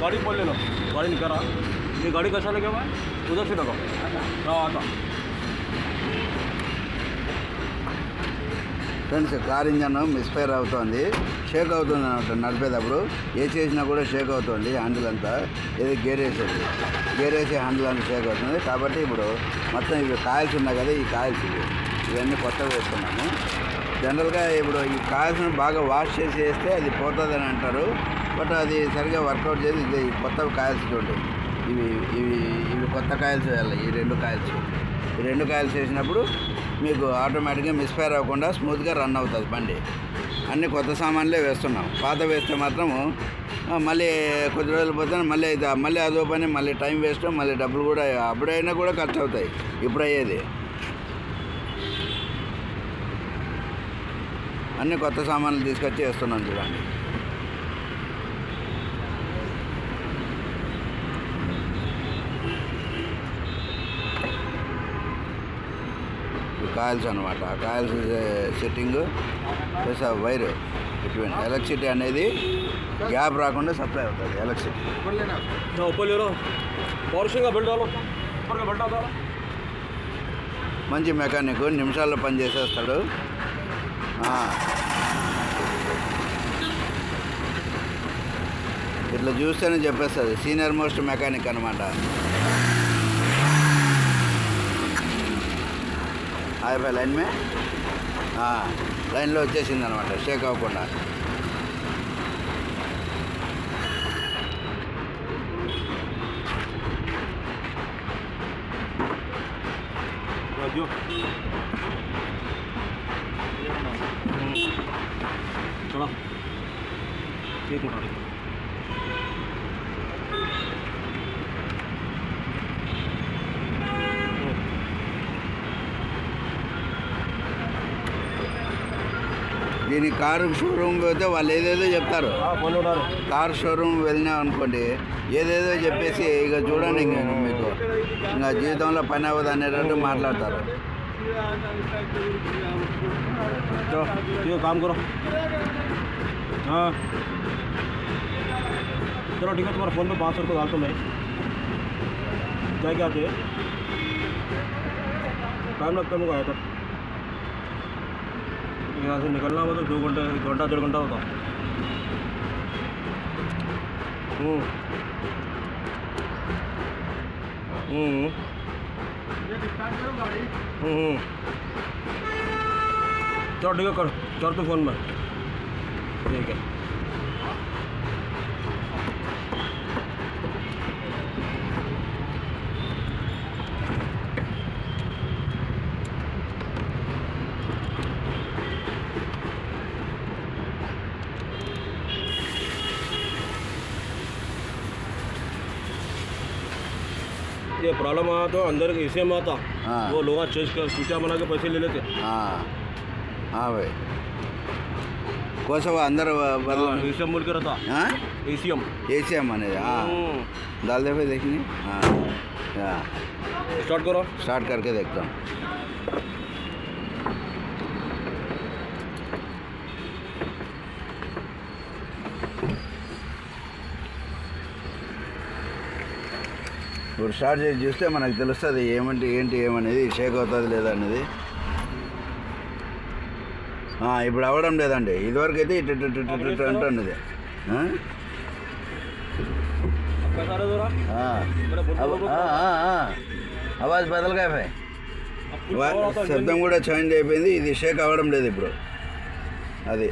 गाड़ी खोल ले लो गाड़ी निकल रहा ये गाड़ी कैसा लगे हुआ है उधर से लगाओ हाँ आता ఫ్రెండ్స్ కార్ ఇంజన్ మిస్ఫైర్ అవుతుంది షేక్ అవుతుంది అనమాట నడిపేటప్పుడు ఏ చేసినా కూడా షేక్ అవుతుంది హ్యాండిల్ అంతా ఇది గేర్ వేసేది గేర్ వేసి హ్యాండిల్ అంతా షేక్ అవుతుంది కాబట్టి ఇప్పుడు మొత్తం ఇవి కాయల్స్ ఉన్నాయి కదా ఈ కాయల్స్ ఇవి ఇవన్నీ కొత్తవి వేస్తున్నాము జనరల్గా ఇప్పుడు ఈ కాయల్స్ని బాగా వాష్ చేసి వేస్తే అది పోతుందని అంటారు. బట్ అది సరిగా వర్కౌట్ చేసి ఇది కొత్త కాయల్స్ చూడండి. ఇవి ఇవి ఇవి కొత్త కాయల్స్ వేయాలి. ఈ రెండు కాయల్స్. ఈ రెండు కాయల్స్ వేసినప్పుడు మీకు ఆటోమేటిక్గా మిస్ఫైర్ అవ్వకుండా స్మూత్గా రన్ అవుతుంది బండి. అన్ని కొత్త సామాన్లే వేస్తున్నాం. పాత వేస్తే మాత్రము మళ్ళీ కొద్ది రోజులు పోతే మళ్ళీ అయితే మళ్ళీ అదో పని మళ్ళీ టైం వేస్ట్ మళ్ళీ డబ్బులు కూడా అప్పుడైనా కూడా ఖర్చు అవుతాయి. ఇప్పుడు అయ్యేది. అన్ని కొత్త సామాన్లు తీసుకొచ్చి వేస్తున్నాను చూడండి. కాయిల్స్ అనమాట కాయిల్స్ సెట్టింగ్ ప్లస్ ఆ వైర్ ఇటువంటి ఎలక్ట్రిసిటీ అనేది గ్యాప్ రాకుండా సప్లై అవుతుంది ఎలక్ట్రిసిటీ. మంచి మెకానిక్ నిమిషాల్లో పనిచేసేస్తాడు ఇట్లా చూస్తేనే చెప్పేస్తుంది. సీనియర్ మోస్ట్ మెకానిక్ అనమాట హాయ్ లైన్ మే? లైన్లో వచ్చేసింది అనమాట షేక్ అవ్వకుండా. राजू चलो एक मिनट దీని కారు షోరూమ్ పోతే వాళ్ళు ఏదేదో చెప్తారు हाँ फोन उठा रहे కార్ షోరూమ్ వెళ్ళినాం అనుకోండి ఏదేదో చెప్పేసి ఇక చూడండి ఇంక మీకు ఇంకా జీవితంలో పని అవ్వదు అనేటట్టు మాట్లాడతారు चलो ये काम करो हाँ। चलो ठीक है, तुम्हारे फ़ोन पे पाँच सौ रुपये डालता हूँ मैं। क्या क्या आते टाइम लगता है मुझे आया तक यहाँ से निकलना मतलब दो घंटे, एक घंटा, डेढ़ घंटा होता। हम्म। हम्म। हम्म। चलो ठीक है, कर कर तू फ़ोन में। ठीक है। ये प्रॉब्लम आया तो अंदर इसे में आता हाँ। वो लोग चेंज कर स्विचा बना के पैसे ले लेते। हाँ। हाँ भाई। కోసవా అందరూ బదలు ए सी एम बोल के रहता ए सी एम ఏసీఎం అనేది दाल दे भाई देखनी हाँ हाँ स्टार्ट करो स्टार्ट करके देखता हूँ ఇప్పుడు స్టార్ట్ చేసి చూస్తే మనకు తెలుస్తుంది ఏమంటే ఏంటి ఏమనేది షేక్ అవుతుంది లేదా అనేది ఆ, ఇప్పుడు అవ్వడం లేదండి. ఇదివరకు అయితే ఇటు ఇటు అంటుంది అవాజ్ బదలుగా శబ్దం కూడా చేంజ్ అయిపోయింది. ఇది షేక్ అవ్వడం లేదు ఇప్పుడు. అది.